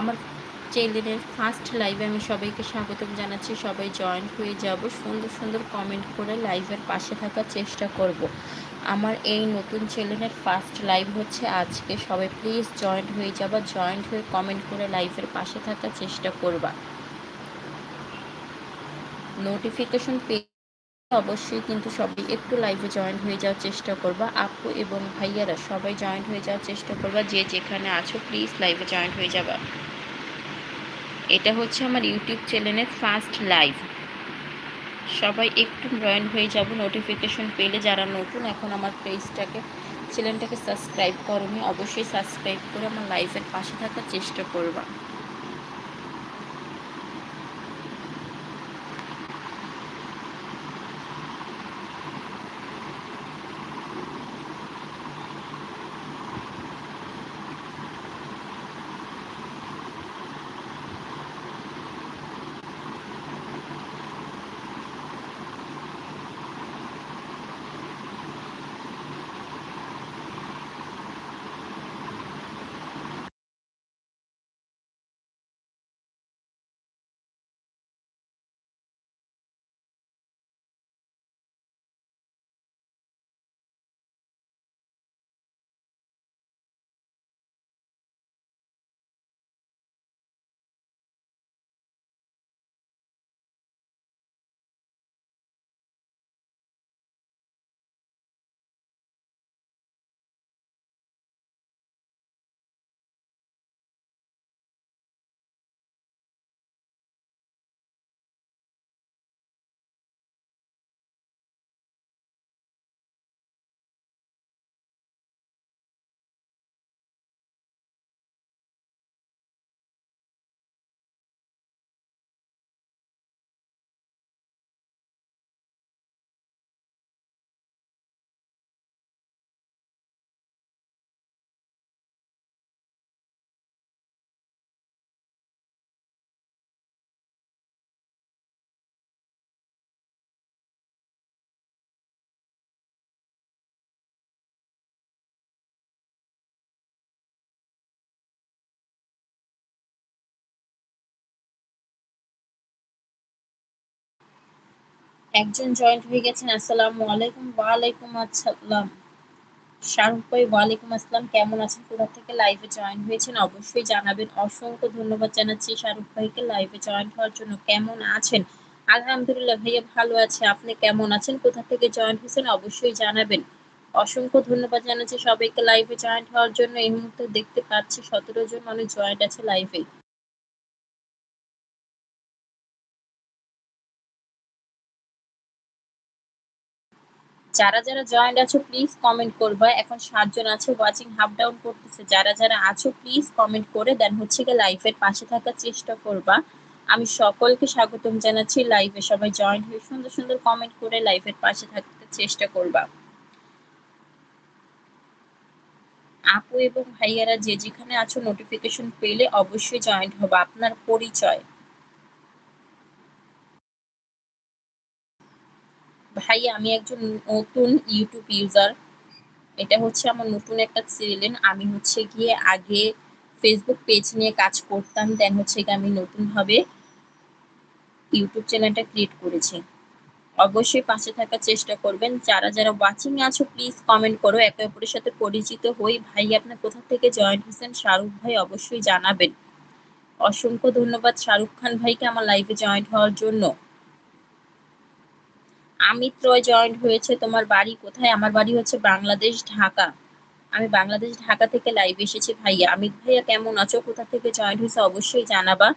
আমার চ্যানেলের ফার্স্ট লাইভে আমি সবাইকে স্বাগতম জানাচ্ছি। সবাই জয়েন হয়ে যাব। সুন্দর সুন্দর কমেন্ট করে লাইভের পাশে থাকার চেষ্টা করব। আমার এই নতুন চ্যানেলের ফার্স্ট লাইভ হচ্ছে আজকে। সবাই প্লিজ জয়েন্ট হয়ে যাবা। জয়েন্ট হয়ে কমেন্ট করে লাইভের পাশে থাকার চেষ্টা করবা। নোটিফিকেশন পেয়ে অবশ্যই কিন্তু সবাই একটু লাইভে জয়েন হয়ে যাওয়ার চেষ্টা করবা। আপু এবং ভাইয়ারা সবাই জয়েন হয়ে যাওয়ার চেষ্টা করবা। যে যেখানে আছো প্লিজ লাইভে জয়েন হয়ে যাবা। এটা হচ্ছে আমার ইউটিউব চ্যানেলের ফার্স্ট লাইভ সবাই একটু জয়েন হয়ে যাব। নোটিফিকেশন পেলে যারা নতুন, এখন আমার পেজটাকে চ্যানেলটাকে সাবস্ক্রাইব করনি, অবশ্যই সাবস্ক্রাইব করে আমার লাইভের পাশে থাকার চেষ্টা করবা। একজন জয়েন্ট হয়ে গেছেন, আসসালামু আলাইকুম, ওয়ালাইকুম আসসালাম। শাহরুখ ভাই, ওয়ালাইকুম আসসালাম, কেমন আছেন? কোথা থেকে লাইভে জয়েন হয়েছেন? অবশ্যই জানাবেন। অসংখ্য ধন্যবাদ জানাচ্ছি শাহরুখ ভাইকে লাইভে জয়েন হওয়ার জন্য। কেমন আছেন? আলহামদুলিল্লাহ, ভাইয়া ভালো আছে। আপনি কেমন আছেন? কোথা থেকে জয়েন হয়েছেন? অবশ্যই জানাবেন। অসংখ্য ধন্যবাদ জানাচ্ছি সবাইকে লাইভে জয়েন্ট হওয়ার জন্য। এই মুহূর্তে দেখতে পাচ্ছি সতেরো জন মানুষ জয়েন্ট আছে লাইভে যারা যারা জয়েন্ট আছো প্লিজ কমেন্ট করবা। এখন সাতজন আছে ওয়াচিং হাফ ডাউন করতেছে। যারা যারা আছো প্লিজ কমেন্ট করে দেন হচ্ছে গিয়ে লাইভের পাশে থাকার চেষ্টা করবা। আমি সকলকে স্বাগতম জানাচ্ছি। লাইভে সবাই জয়েন্ট হয়ে সুন্দর সুন্দর কমেন্ট করে লাইভের পাশে থাকতে চেষ্টা করবা। আপু এবং ভাইয়ারা যে যেখানে আছো নোটিফিকেশন পেলে অবশ্যই জয়েন্ট হবা। আপনার পরিচয়। ভাই আমি একজন নতুন ইউটিউব ইউজার এটা হচ্ছে আমার নতুন একটা চ্যানেল আমি হচ্ছে গিয়ে আগে ফেসবুক পেজ নিয়ে কাজ করতাম দেন হচ্ছে গিয়ে আমি নতুনভাবে ইউটিউব চ্যানেলটা ক্রিয়েট করেছি। অবশ্যই পাশে থাকার চেষ্টা করবেন। যারা যারা ওয়াচিং আছো প্লিজ কমেন্ট করো। একে অপরের সাথে পরিচিত হই। ভাই, আপনার কোথা থেকে জয়েন্ট হয়েছেন? শাহরুখ ভাই অবশ্যই জানাবেন। অসংখ্য ধন্যবাদ শাহরুখ খান ভাইকে আমার লাইভে জয়েন্ট হওয়ার জন্য। আমিত রয় জয়েন্ট হয়েছে তোমার বাড়ি কোথায়? আমার বাড়ি হচ্ছে বাংলাদেশ, ঢাকা। আমি বাংলাদেশ, ঢাকা থেকে লাইভ এসেছি ভাইয়া। আমিত ভাইয়া, কেমন আছো? কোথা থেকে জয়েন্ট হয়েছে অবশ্যই জানাবা।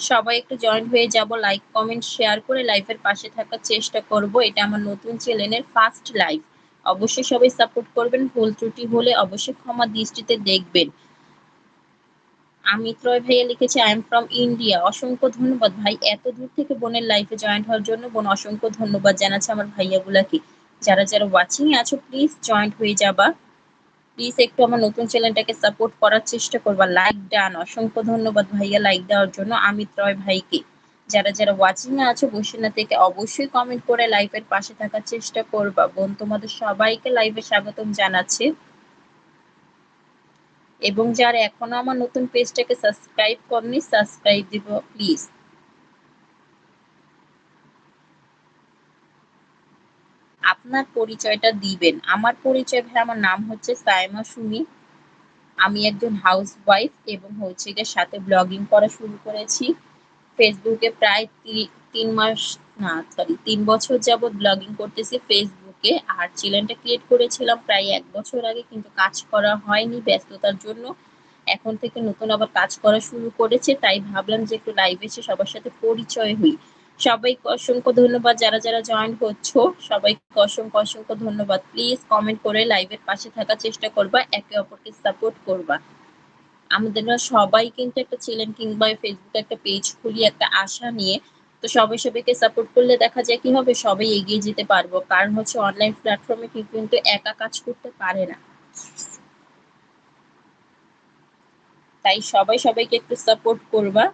সবাই একটু জয়েন্ট হয়ে যাব। লাইক কমেন্ট শেয়ার করে লাইভের পাশে থাকার চেষ্টা করব। এটা আমার নতুন চ্যানেলের ফার্স্ট লাইভ অবশ্যই সবাই সাপোর্ট করবেন। ভুল ত্রুটি হলে অবশ্যই ক্ষমা দৃষ্টিতে দেখবেন। আমিত ত্রয় ভাইয়া লিখেছে আই এম ফ্রম ইন্ডিয়া অসংখ্য ধন্যবাদ ভাই। এত দূর থেকে বোনের লাইফে জয়েন্ট হওয়ার জন্য বোন, অসংখ্য ধন্যবাদ জানাচ্ছে আমার ভাইয়াগুলাকে। যারা যারা ওয়াচিং এ আছো প্লিজ জয়েন্ট হয়ে যাবা। প্লিজ একটু আমার নতুন চ্যানেলটাকে সাপোর্ট করার চেষ্টা করবা। লাইক ডান অসংখ্য ধন্যবাদ ভাইয়া লাইক দেওয়ার জন্য আমি ত্রয় ভাইকে। যারা যারা ওয়াচিং আছো বসিনা থেকে অবশ্যই কমেন্ট করে লাইভের পাশে থাকার চেষ্টা করবা। বোন, তোমাদের সবাইকে লাইভে স্বাগতম জানাচ্ছে। এবং যারা এখনও আমার নতুন পেজটাকে সাবস্ক্রাইব করেনি সাবস্ক্রাইব দিব প্লিজ আপনার পরিচয়টা দিবেন। আমার পরিচয় ভাই আমার নাম হচ্ছে সাইমা সুমি। আমি একজন হাউস ওয়াইফ এবং হচ্ছে গিয়ে সাথে ব্লগিং করা শুরু করেছি। ফেসবুকে প্রায় তিন মাস, না সরি তিন বছর যাবৎ ব্লগিং করতেছি। ফেসবুকে আর চ্যানেলটা ক্রিয়েট করেছিলাম প্রায় এক বছর আগে, কিন্তু কাজ করা হয়নি ব্যস্ততার জন্য। এখন থেকে নতুন আবার কাজ করা শুরু করেছে, তাই ভাবলাম যে একটু লাইভ এসে সবার সাথে পরিচয় হই। সবাইকে অসংখ্য ধন্যবাদ, যারা যারা জয়েন হচ্ছ, সবাইকে অসংখ্য অসংখ্য ধন্যবাদ। প্লিজ কমেন্ট করে লাইভের পাশে থাকার চেষ্টা করবা, একে অপরকে সাপোর্ট করবা। আমাদের সবাই কিন্তু একটা চ্যানেল কিংবা ফেসবুকে একটা পেজ খুলি, একটা আশা নিয়ে। তো সবাই সবাইকে সাপোর্ট করলে দেখা যায় কি হবে? সবাই এগিয়ে যেতে পারব। কারণ হচ্ছে অনলাইন প্ল্যাটফর্মে কিন্তু একা কাজ করতে পারে না। তাই সবাই সবাইকে একটু সাপোর্ট করবা।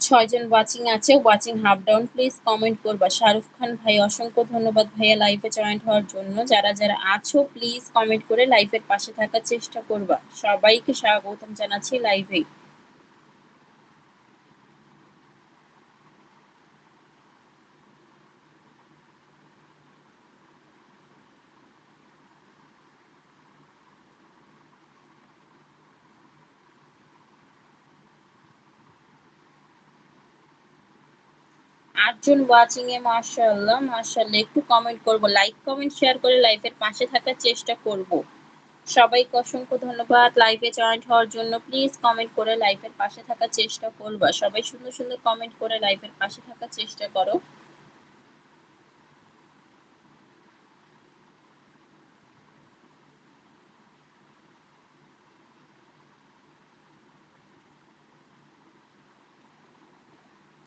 ছয়জন ওয়াচিং আছে। Watching half down please comment করবা। শাহরুখ খান ভাই, অসংখ্য ধন্যবাদ ভাইয়া লাইভে জয়েন্ট হওয়ার জন্য। যারা যারা আছো প্লিজ কমেন্ট করে লাইভের পাশে থাকার চেষ্টা করবা। সবাইকে স্বাগতম জানাচ্ছি লাইভে আটজন ওয়াচিং এ মার্শাল্লাহ মার্শাল্লাহ একটু কমেন্ট করব। লাইক কমেন্ট শেয়ার করে লাইফের পাশে থাকার চেষ্টা করব। সবাইকে অসংখ্য ধন্যবাদ লাইভে জয়েন্ট হওয়ার জন্য। প্লিজ কমেন্ট করে লাইফের পাশে থাকার চেষ্টা করবা। সবাই সুন্দর সুন্দর কমেন্ট করে লাইফের পাশে থাকার চেষ্টা করো।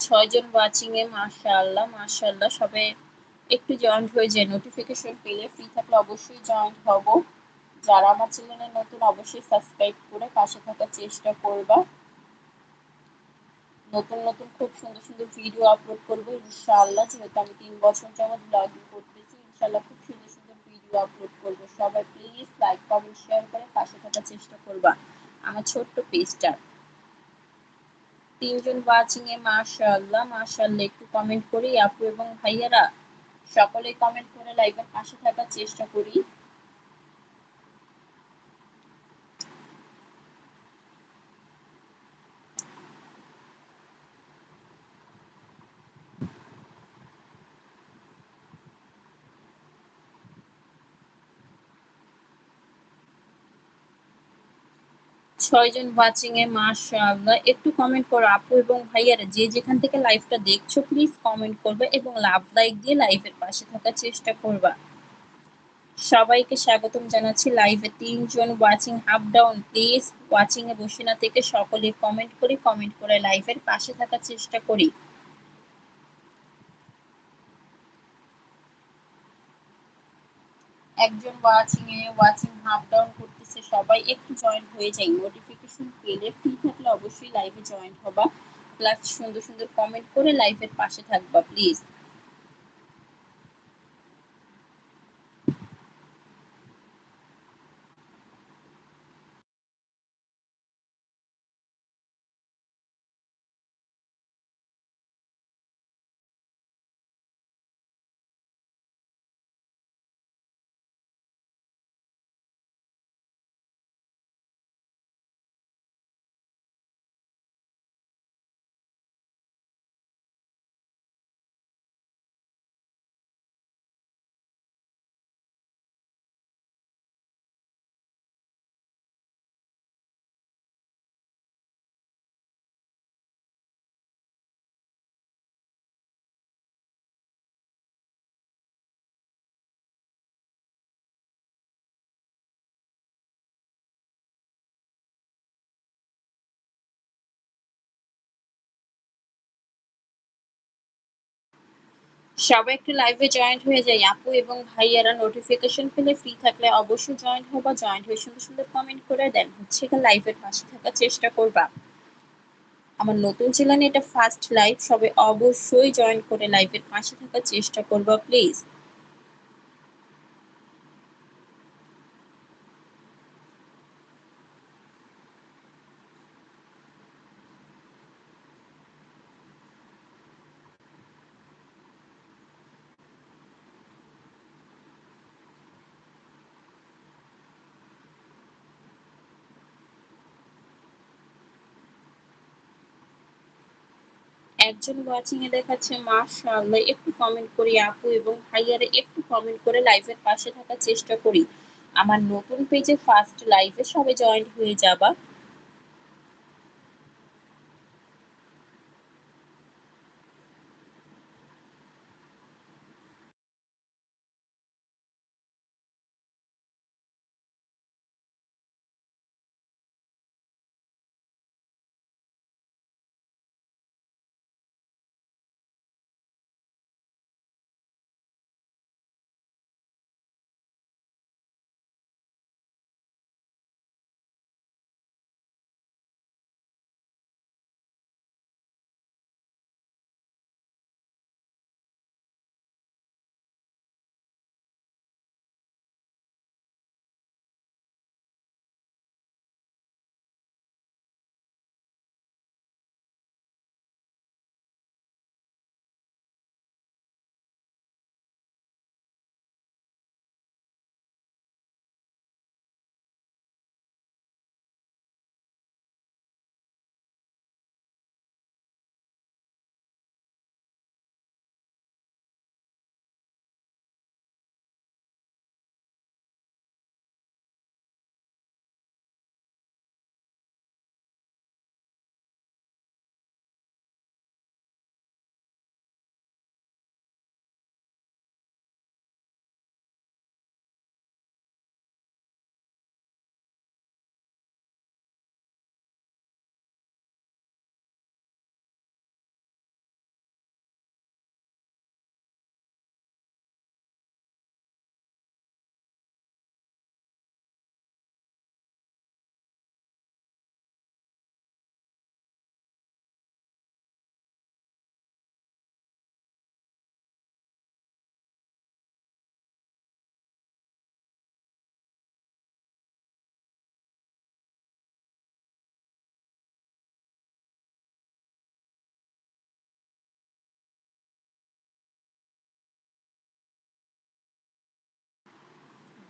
ছয়জন ওয়াচিং এ, মাশাআল্লাহ মাশাআল্লাহ। সবে একটু জয়েন্ট হয়ে যায় নোটিফিকেশন পেলে ফ্রি থাকলে অবশ্যই জয়েন্ট হব। যারা আমার চ্যানেলে নতুন, অবশ্যই সাবস্ক্রাইব করে পাশে থাকার চেষ্টা করবা। নতুন নতুন, খুব সুন্দর সুন্দর ভিডিও আপলোড করব, ইনশাআল্লাহ। যেহেতু আমি তিন বছর যাবৎ ব্লগিং করতেছি, ইনশাআল্লাহ খুব সুন্দর সুন্দর ভিডিও আপলোড করব। সবাই প্লিজ লাইক কমেন্ট শেয়ার করে পাশে থাকার চেষ্টা করবা। আমার ছোট্ট পেজটা তিনজন ওয়াচিং এ, মাশাআল্লাহ মাশাআল্লাহ। একটু কমেন্ট করি, আপু এবং ভাইয়ারা। সকলে কমেন্ট করে লাইভের পাশে থাকার চেষ্টা করি। ছয়জন ওয়াচিং এ, মাশাআল্লাহ। একটু কমেন্ট করো আপু এবং ভাইয়ারা, যে যেখান থেকে লাইভটা দেখছ প্লিজ কমেন্ট করবে এবং লাভ লাইক দিয়ে লাইভের পাশে থাকার চেষ্টা করবা। সবাইকে স্বাগতম জানাচ্ছি লাইভে তিনজন watching half down please watching এ বসে না থেকে সকলে কমেন্ট করি কমেন্ট করে লাইভের পাশে থাকার চেষ্টা করি। একজন ওয়াচিং এ ওয়াচিং হাফ ডাউন করতেছে সবাই একটু জয়েন হয়ে যাই নোটিফিকেশন পেলে ফ্রি থাকলে অবশ্যই লাইভে জয়েন হবা। প্লাস সুন্দর সুন্দর কমেন্ট করে লাইভের পাশে থাকবা প্লিজ সবাই একটু লাইভে জয়েন্ট হয়ে যায়। আপু এবং ভাইয়ারা নোটিফিকেশন পেলে ফ্রি থাকলে অবশ্যই জয়েন্ট হবা জয়েন্ট হয়ে সুন্দর সুন্দর কমেন্ট করে দেন। হচ্ছে লাইভের পাশে থাকার চেষ্টা করবা। আমার নতুন ছিলেন এটা ফার্স্ট লাইভ সবে অবশ্যই জয়েন করে লাইভের পাশে থাকার চেষ্টা করবা প্লিজ একজন ওয়াচিং এ দেখাচ্ছে, মাশাআল্লাহ, একটু কমেন্ট করি আপু এবং ভাইয়ারে একটু কমেন্ট করে লাইভের পাশে থাকার চেষ্টা করি। আমার নতুন পেজে ফার্স্ট লাইভে সবে জয়েন্ট হয়ে যাবা।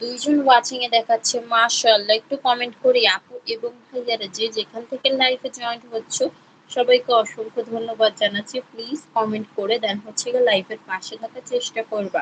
দুইজন ওয়াচিং এ দেখাচ্ছে, মাশাআল্লাহ। একটু কমেন্ট করি, আপু এবং ভাইয়ারা, যে যেখান থেকে লাইভে জয়েন্ট হচ্ছ, সবাইকে অসংখ্য ধন্যবাদ জানাচ্ছি। প্লিজ কমেন্ট করে দেন হচ্ছে লাইভের পাশে থাকার চেষ্টা করবা।